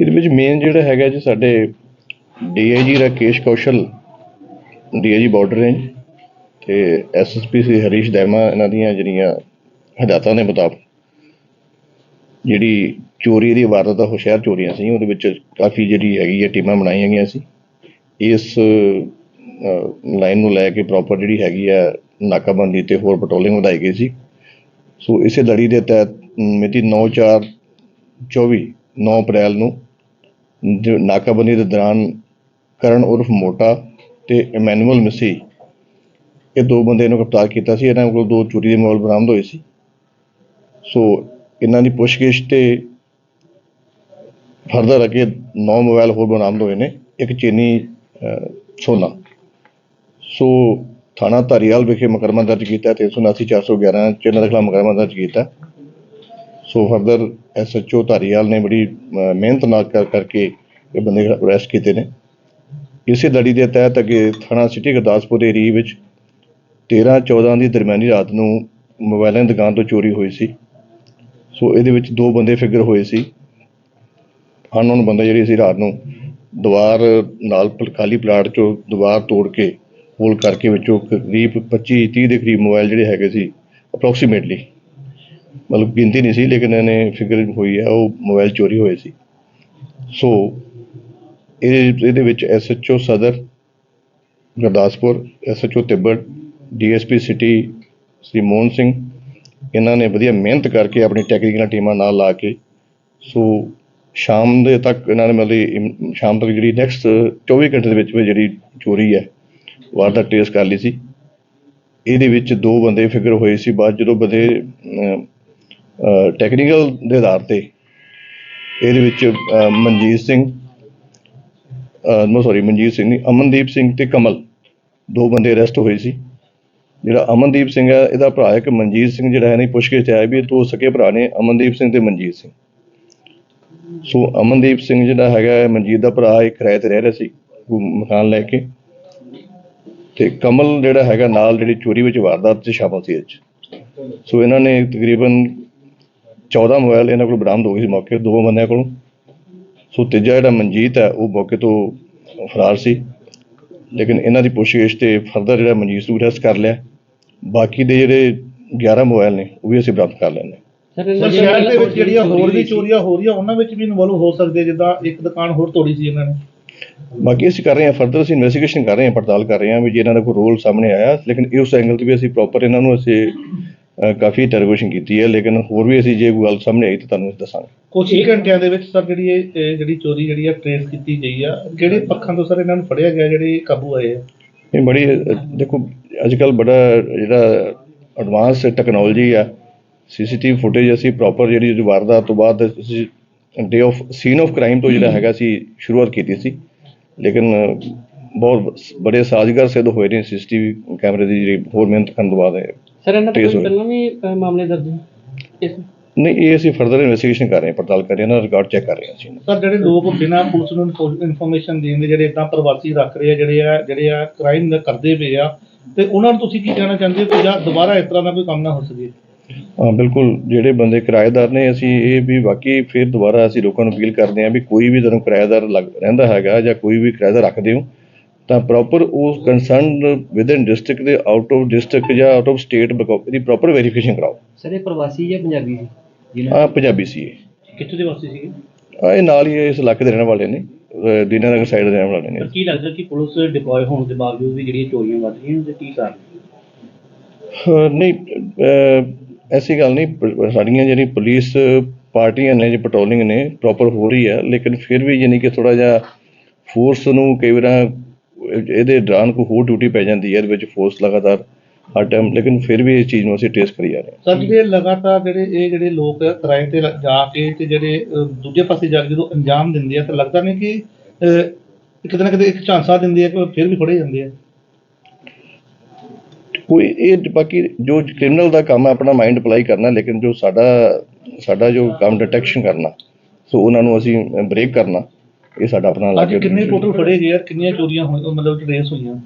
ਇਹਦੇ ਵਿੱਚ ਮੇਨ ਜਿਹੜਾ ਹੈਗਾ ਜੀ ਸਾਡੇ DIG Rakesh Kaushal DIG border range ਤੇ ਐਸਐਸਪੀ ਸੀ ਹਰੀਸ਼ ਦੈਮਾ ਇਹਨਾਂ ਦੀਆਂ ਜਿਹੜੀਆਂ ਹਦਾਇਤਾਂ ਦੇ ਮੁਤਾਬਕ ਜਿਹੜੀ ਚੋਰੀ ਦੀ ਵਾਰਦਾਤ ਉਹ ਸ਼ਹਿਰ ਚੋਰੀਆਂ ਸੀ, ਉਹਦੇ ਵਿੱਚ ਕਾਫੀ ਜਿਹੜੀ ਹੈਗੀ ਹੈ ਟੀਮਾਂ ਬਣਾਈਆਂ ਗਈਆਂ ਸੀ। ਇਸ ਲਾਈਨ ਨੂੰ ਲੈ ਕੇ ਪ੍ਰੋਪਰ ਜਿਹੜੀ ਹੈਗੀ ਹੈ ਨਾਕਾਬੰਦੀ ਤੇ ਹੋਰ ਪੈਟਰੋਲਿੰਗ ਵਧਾਈ ਗਈ ਸੀ। ਸੋ ਇਸੇ ਲੜੀ ਦੇ ਤਹਿਤ ਮਿਤੀ 9/4 24 9 ਅਪ੍ਰੈਲ ਨੂੰ ਜੋ ਨਾਕਾਬੰਦੀ ਦੇ ਦੌਰਾਨ ਕਰਨ ਉਰਫ ਮੋਟਾ ਤੇ ਇਮੈਨੂਅਲ ਮਸੀ ਇਹ ਦੋ ਬੰਦੇ ਨੂੰ ਗ੍ਰਿਫਤਾਰ ਕੀਤਾ ਸੀ ਇਹਨਾਂ ਕੋਲ ਦੋ ਚੋਰੀ ਦੇ ਮੋਬਾਈਲ ਬਰਾਮਦ ਹੋਏ ਸੀ। ਸੋ ਇਹਨਾਂ ਦੀ ਪੁੱਛਗਿੱਛ ਤੇ ਫਰਦਰ ਅੱਗੇ 9 ਮੋਬਾਈਲ ਹੋਰ ਬਰਾਮਦ ਹੋਏ ਨੇ ਇੱਕ ਚੀਨੀ ਅਹ, ਸੋਨਾ। ਸੋ ਥਾਣਾ ਧਾਰੀਵਾਲ ਵਿਖੇ ਮੁਕੱਦਮਾ ਦਰਜ ਕੀਤਾ 379 411 ਚ ਇਹਨਾਂ ਦੇ ਖਿਲਾਫ ਮੁਕੱਦਮਾ ਦਰਜ ਕੀਤਾ। ਸੋ ਫਰਦਰ ਐਸਐਚਓ ਧਾਰੀਵਾਲ ਨੇ ਬੜੀ ਮਿਹਨਤ ਨਾਲ ਕਰ, ਕਰਕੇ ਇਹ ਬੰਦੇ ਅਰੈਸਟ ਕੀਤੇ ਨੇ। ਇਸੇ ਲੜੀ ਦੇ ਤਹਿਤ ਅੱਗੇ ਥਾਣਾ ਸਿਟੀ ਗੁਰਦਾਸਪੁਰ ਦੇ ਏਰੀਏ ਵਿੱਚ 13 14 ਦੀ ਦਰਮਿਆਨੀ ਰਾਤ ਨੂੰ ਮੋਬਾਈਲਾਂ ਦੀ ਦੁਕਾਨ ਤੋਂ ਚੋਰੀ ਹੋਈ ਸੀ। ਸੋ ਇਹਦੇ ਵਿੱਚ ਦੋ ਬੰਦੇ ਫਿਗਰ ਹੋਏ ਸੀ। ਅਨਨੋਨ ਬੰਦਾ ਜਿਹੜੀ ਸੀ ਰਾਤ ਨੂੰ ਦੀਵਾਰ ਨਾਲ ਖਾਲੀ ਪਲਾਟ ਚੋਂ ਦੀਵਾਰ ਤੋੜ ਕੇ ਹੋਲ ਕਰਕੇ ਵਿੱਚੋਂ ਕਰੀਬ 25 30 ਦੇ ਕਰੀਬ ਮੋਬਾਈਲ ਜਿਹੜੇ ਹੈਗੇ ਸੀ ਅਪਰੋਕਸੀਮੇਟਲੀ ਮਤਲਬ ਗਿਣਤੀ ਨਹੀਂ ਸੀ, ਲੇਕਿਨ ਇਹਨੇ ਫਿਕਰ ਹੋਈ ਹੈ, ਉਹ ਮੋਬਾਈਲ ਚੋਰੀ ਹੋਏ ਸੀ। ਸੋ ਇਹ, ਇਹਦੇ ਵਿੱਚ SHO Sadar, Gurdaspur SHO Tibbar DSP city, Shri Mohan Singh, ਇਹਨਾਂ ਨੇ ਵਧੀਆ ਮਿਹਨਤ ਕਰਕੇ ਆਪਣੀ ਟੈਕਨੀਕਲ ਟੀਮਾਂ ਨਾਲ ਲਾ ਕੇ ਸੋ ਸ਼ਾਮ ਦੇ ਤੱਕ ਇਹਨਾਂ ਨੇ ਮਤਲਬ ਸ਼ਾਮ ਤੱਕ ਜਿਹੜੀ ਨੈਕਸਟ 24 ਘੰਟੇ ਦੇ ਵਿੱਚ ਵਿੱਚ ਜਿਹੜੀ ਚੋਰੀ ਹੈ, ਵਾਰਦਾਤ ਟ੍ਰੇਸ ਕਰ ਲਈ ਸੀ। ਇਹਦੇ ਵਿੱਚ ਦੋ ਬੰਦੇ ਫਿਕਰ ਹੋਏ ਸੀ, ਬਾਅਦ ਜਦੋਂ ਬੰਦੇ ਟੈਕਨੀਕਲ ਦੇ ਆਧਾਰ ਤੇ ਇਹਦੇ ਵਿੱਚ ਮਨਜੀਤ ਸਿੰਘ ਨੋ ਸੌਰੀ ਮਨਜੀਤ ਸਿੰਘ ਨਹੀਂ, ਅਮਨਦੀਪ ਸਿੰਘ ਤੇ ਕਮਲ, ਦੋ ਬੰਦੇ ਅਰੈਸਟ ਹੋਏ ਸੀ। ਜਿਹੜਾ ਅਮਨਦੀਪ ਸਿੰਘ ਹੈ, ਇਹਦਾ ਭਰਾ ਇੱਕ ਮਨਜੀਤ ਸਿੰਘ ਜਿਹੜਾ ਹੈ ਨਹੀਂ ਪੁੱਛ ਕੇ ਆਇਆ ਵੀ ਇਹ ਦੋ ਸਕੇ ਭਰਾ ਨੇ, ਅਮਨਦੀਪ ਸਿੰਘ ਤੇ ਮਨਜੀਤ ਸਿੰਘ। ਸੋ ਅਮਨਦੀਪ ਸਿੰਘ ਜਿਹੜਾ ਹੈਗਾ ਮਨਜੀਤ ਦਾ ਭਰਾ, ਇੱਕ ਕਿਰਾਏ ਤੇ ਰਹਿ ਰਿਹਾ ਸੀ ਮਕਾਨ ਲੈ ਕੇ। ਤੇ ਕਮਲ ਜਿਹੜਾ ਹੈਗਾ, ਨਾਲ ਜਿਹੜੀ ਚੋਰੀ ਵਿੱਚ ਵਾਰਦਾਤ 'ਚ ਸ਼ਾਮਲ ਸੀ ਇਹ ਸੋ ਇਹਨਾਂ ਨੇ ਤਕਰੀਬਨ 14 ਮੋਬਾਈਲ ਇਹਨਾਂ ਕੋਲ ਬਰਾਮਦ ਹੋ ਗਏ ਸੀ ਮੌਕੇ ਤੇ, ਦੋ ਬੰਦਿਆਂ ਕੋਲੋਂ। ਸੋ ਤੀਜਾ ਜਿਹੜਾ ਮਨਜੀਤ ਹੈ ਉਹ ਮੌਕੇ ਤੋਂ ਫਰਾਰ ਸੀ। ਲੇਕਿਨ ਇਹਨਾਂ ਦੀ ਪੁੱਛਗਿੱਛ ਤੇ ਫਰਦਰ ਜਿਹੜਾ ਮਨਜੀਤ ਨੂੰ ਅਰੈਸਟ ਕਰ ਲਿਆ। ਬਾਕੀ ਦੇ ਜਿਹੜੇ 11 ਮੋਬਾਈਲ ਨੇ ਉਹ ਵੀ ਅਸੀਂ ਬਰਾਮਦ ਕਰ ਲਏ ਨੇ ਸਰ ਸ਼ਹਿਰ ਦੇ ਵਿੱਚ ਜਿਹੜੀਆਂ ਹੋਰ ਵੀ ਚੋਰੀਆਂ ਹੋ ਰਹੀਆਂ ਉਹਨਾਂ ਵਿੱਚ ਵੀ ਇਨਵੋਲਵ ਹੋ ਸਕਦੇ ਜਿੱਦਾਂ ਇੱਕ ਦੁਕਾਨ ਹੋਰ ਤੋੜੀ ਸੀ ਇਹਨਾਂ ਨੇ। ਬਾਕੀ ਅਸੀਂ ਕਰ ਰਹੇ ਹਾਂ ਫਰਦਰ ਅਸੀਂ ਇਨਵੈਸਟੀਗੇਸ਼ਨ ਕਰ ਰਹੇ ਹਾਂ ਪੜਤਾਲ ਕਰ ਰਹੇ ਹਾਂ ਵੀ ਜੇ ਇਹਨਾਂ ਦਾ ਕੋਈ ਰੋਲ ਸਾਹਮਣੇ ਆਇਆ ਲੇਕਿਨ ਇਸ ਐਂਗਲ ਤੇ ਵੀ ਅਸੀਂ ਪ੍ਰੋਪਰ ਇਹਨਾਂ ਨੂੰ ਅਸੀਂ ਕਾਫੀ ਇੰਟਰੋਗੇਸ਼ਨ ਕੀਤੀ ਹੈ ਲੇਕਿਨ ਹੋਰ ਵੀ ਅਸੀਂ ਜੇ ਕੋਈ ਗੱਲ ਸਾਹਮਣੇ ਆਈ ਤਾਂ ਤੁਹਾਨੂੰ ਦੱਸਾਂਗੇ। ਕੁਝ ਹੀ ਘੰਟਿਆਂ ਦੇ ਵਿੱਚ ਸਰ ਜਿਹੜੀ ਇਹ ਇਹ ਜਿਹੜੀ ਚੋਰੀ ਜਿਹੜੀ ਆ ਟ੍ਰੇਸ ਕੀਤੀ ਗਈ ਆ ਕਿਹੜੇ ਪੱਖਾਂ ਤੋਂ ਸਰ ਇਹਨਾਂ ਨੂੰ ਫੜਿਆ ਗਿਆ ਜਿਹੜੇ ਕਾਬੂ ਆਏ ਆ? ਇਹ ਬੜੀ ਦੇਖੋ ਅੱਜ ਕੱਲ ਬੜਾ ਜਿਹੜਾ ਐਡਵਾਂਸ ਟੈਕਨੋਲੋਜੀ ਆ ਸੀਸੀਟੀਵੀ ਫੁਟੇਜ ਅਸੀਂ ਪ੍ਰੋਪਰ ਜਿਹੜੀ ਜੋ ਵਾਰਦਾਤ ਤੋਂ ਬਾਅਦ ਅਸੀਂ day of scene of crime ਤੋਂ ਜਿਹੜਾ ਹੈਗਾ ਸੀ ਸ਼ੁਰੂਆਤ ਕੀਤੀ ਸੀ। ਲੇਕਿਨ ਬਹੁਤ ਬੜੇ ਸਾਜ਼ਗਰ ਸਿੱਧ ਹੋਏ ਨੇ ਸੀਸੀਟੀਵੀ ਕੈਮਰੇ ਦੀ ਜਿਹੜੀ ਹੋਰ ਮਿਹਨਤ ਕਰਨ ਤੋਂ ਬਾਅਦ ਸਰ ਇਹਨਾਂ ਤੇ ਕੋਈ। ਪਹਿਲਾਂ ਵੀ ਮਾਮਲੇ ਦਰਜ ਇਸ ਨਹੀਂ ਇਹ ਅਸੀਂ ਫਰਦਰ ਇਨਵੈਸਟੀਗੇਸ਼ਨ ਕਰ ਰਹੇ ਹਾਂ ਪੜਤਾਲ ਕਰ ਰਹੇ ਹਾਂ ਨਾ ਰਿਕਾਰਡ ਚੈੱਕ ਕਰ ਰਹੇ ਹਾਂ ਅਸੀਂ। ਸਰ ਜਿਹੜੇ ਲੋਕ ਬਿਨਾਂ ਪੁਲਿਸ ਨੂੰ ਇਨਫੋਰਮੇਸ਼ਨ ਦੇਣ ਦੇ ਜਿਹੜੇ ਇਦਾਂ ਪ੍ਰਵਾਸੀ ਰੱਖ ਰਹੇ ਆ ਜਿਹੜੇ ਆ ਜਿਹੜੇ ਆ ਕ੍ਰਾਈਮ ਕਰਦੇ ਪਏ ਆ ਤੇ ਉਹਨਾਂ ਨੂੰ ਤੁਸੀਂ ਕੀ ਕਹਿਣਾ ਚਾਹੁੰਦੇ ਹੋ ਕਿ ਜਾਂ ਦੁਬਾਰਾ ਇਸ ਤਰ੍ਹਾਂ ਦਾ ਕੋਈ ਕੰਮ ਨਾ ਹੋ ਸਕੇ? ਹਾਂ ਬਿਲਕੁਲ ਜਿਹੜੇ ਬੰਦੇ ਕਿਰਾਏਦਾਰ ਨੇ ਅਸੀਂ ਇਹ ਵੀ ਵਾਕਈ ਫਿਰ ਦੁਬਾਰਾ ਅਸੀਂ ਲੋਕਾਂ ਨੂੰ ਅਪੀਲ ਕਰਦੇ ਹਾਂ ਵੀ ਕੋਈ ਵੀ ਤੁਹਾਨੂੰ ਕਿਰਾਏਦਾਰ ਲੱਗ ਰਹਿੰਦਾ ਹੈਗਾ ਜਾਂ ਕੋਈ ਵੀ ਕਿਰਾਏਦਾਰ ਰੱਖਦੇ ਹੋ ਤਾਂ ਪ੍ਰੋਪਰ ਉਸ ਕੰਸਰਨ ਵਿਦਨ ਡਿਸਟ੍ਰਿਕਟ ਦੇ ਆਊਟ ਆਫ ਡਿਸਟ੍ਰਿਕਟ ਜਾਂ ਆਊਟ ਆਫ ਸਟੇਟ ਦੀ ਪ੍ਰੋਪਰ ਵੈਰੀਫਿਕੇਸ਼ਨ ਕਰਾਓ। ਸਰ ਇਹ ਪ੍ਰਵਾਸੀ ਜਾਂ ਪੰਜਾਬੀ ਸੀ? ਆ ਪੰਜਾਬੀ ਸੀ ਇਹ। ਕਿੱਥੋਂ ਦੇ ਵਾਸੀ ਸੀਗੇ? ਆਹ ਇਹ ਨਾਲ ਹੀ ਇਸ ਇਲਾਕੇ ਦੇ ਰਹਿਣ ਵਾਲੇ ਨੇ। ਅਹ ਦੀਨਾਨਗਰ ਸਾਈਡ ਦੇ ਰਹਿਣ ਵਾਲੇ ਨੇ। ਕੀ ਲੱਗਦਾ ਕਿ ਪੁਲਿਸ ਡਿਪਲੋਏ ਹੋਣ ਦੇ ਬਾਵਜੂਦ ਵੀ ਜਿਹੜੀਆਂ ਚੋਰੀਆਂ ਵੱਧ ਰਹੀਆਂ ਤੇ ਕੀ ਕਾਰਨ? ਅਹ ਨਹੀਂ ਅਹ ਐਸੀ ਗੱਲ ਨਹੀਂ। ਪ- ਸਾਡੀਆਂ ਜਿਹੜੀ ਪੁਲਿਸ ਪਾਰਟੀਆਂ ਨੇ ਜੋ ਪੈਟਰੋਲਿੰਗ ਨੇ ਪ੍ਰੋਪਰ ਹੋ ਰਹੀ ਹੈ। ਲੇਕਿਨ ਫਿਰ ਵੀ ਯਾਨੀ ਕਿ ਥੋੜਾ ਜਿਹਾ ਫੋਰਸ ਨੂੰ ਕਈ ਵਾਰ ਇਹਦੇ ਦੌਰਾਨ ਕੋਈ ਹੋਰ ਡਿਊਟੀ ਪੈ ਜਾਂਦੀ ਹੈ ਇਹਦੇ ਵਿੱਚ ਫੋਰਸ ਲਗਾਤਾਰ ਹਰ ਟਾਈਮ ਲੇਕਿਨ ਫਿਰ ਵੀ ਇਸ ਚੀਜ਼ ਨੂੰ ਅਸੀਂ ਟ੍ਰੇਸ ਕਰੀ ਜਾ ਰਹੇ ਹਾਂ। ਸਰ ਜਿਹੜੇ ਲਗਾਤਾਰ ਜਿਹੜੇ ਇਹ ਜਿਹੜੇ ਲੋਕ ਕਿਰਾਏ ਤੇ ਜਾ ਕੇ ਤੇ ਜਿਹੜੇ ਦੂਜੇ ਪਾਸੇ ਜਾ ਕੇ ਜਦੋਂ ਅੰਜਾਮ ਦਿੰਦੇ ਆ ਤਾਂ ਲੱਗਦਾ ਨਹੀਂ ਕਿ ਕਿਤੇ ਨਾ ਕਿਤੇ ਇੱਕ ਝਾਂਸਾ ਦਿੰਦੇ ਆ ਕਿ ਫਿਰ ਵੀ ਫੜੇ ਜਾਂਦੇ ਆ? ਕੋਈ ਇਹ ਬਾਕੀ ਜੋ ਕ੍ਰਿਮੀਨਲ ਦਾ ਕੰਮ ਹੈ ਆਪਣਾ ਮਾਈਂਡ ਅਪਲਾਈ ਕਰਨਾ ਲੇਕਿਨ ਜੋ ਸਾਡਾ ਸਾਡਾ ਜੋ ਕੰਮ ਡਿਟੈਕਸ਼ਨ ਕਰਨਾ ਸੋ ਉਹਨਾਂ ਨੂੰ ਅਸੀਂ ਬ੍ਰੇਕ ਕਰਨਾ। ਇਹ ਸਾਡਾ ਆਪਣਾ ਅੱਜ ਲਾਗੇ ਕਿੰਨੇ ਟੋਟਲ ਫੜੇ ਗਏ ਆ ਕਿੰਨੀਆਂ ਚੋਰੀਆਂ ਹੋਈਆਂ ਮਤਲਬ ਟ੍ਰੇਸ ਹੋਈਆਂ?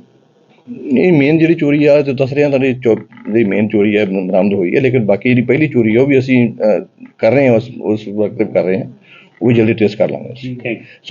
ਇਹ ਮੇਨ ਜਿਹੜੀ ਚੋਰੀ ਆ ਜੋ ਦੱਸ ਰਿਹਾ ਤੁਹਾਡੀ ਚੋ ਜਿਹੜੀ ਮੇਨ ਚੋਰੀ ਹੈ ਬਰਾਮਦ ਹੋਈ ਹੈ ਲੇਕਿਨ ਬਾਕੀ ਜਿਹੜੀ ਪਹਿਲੀ ਚੋਰੀ ਹੈ ਉਹ ਵੀ ਅਸੀਂ ਅਹ, ਕਰ ਰਹੇ ਹਾਂ ਉਸ ਉਸ ਵਕਤ ਕਰ ਰਹੇ ਹਾਂ। ਉਹ ਵੀ ਜਲਦੀ ਟ੍ਰੇਸ ਕਰ ਲਾਂਗੇ ਅਸੀਂ। Thank you so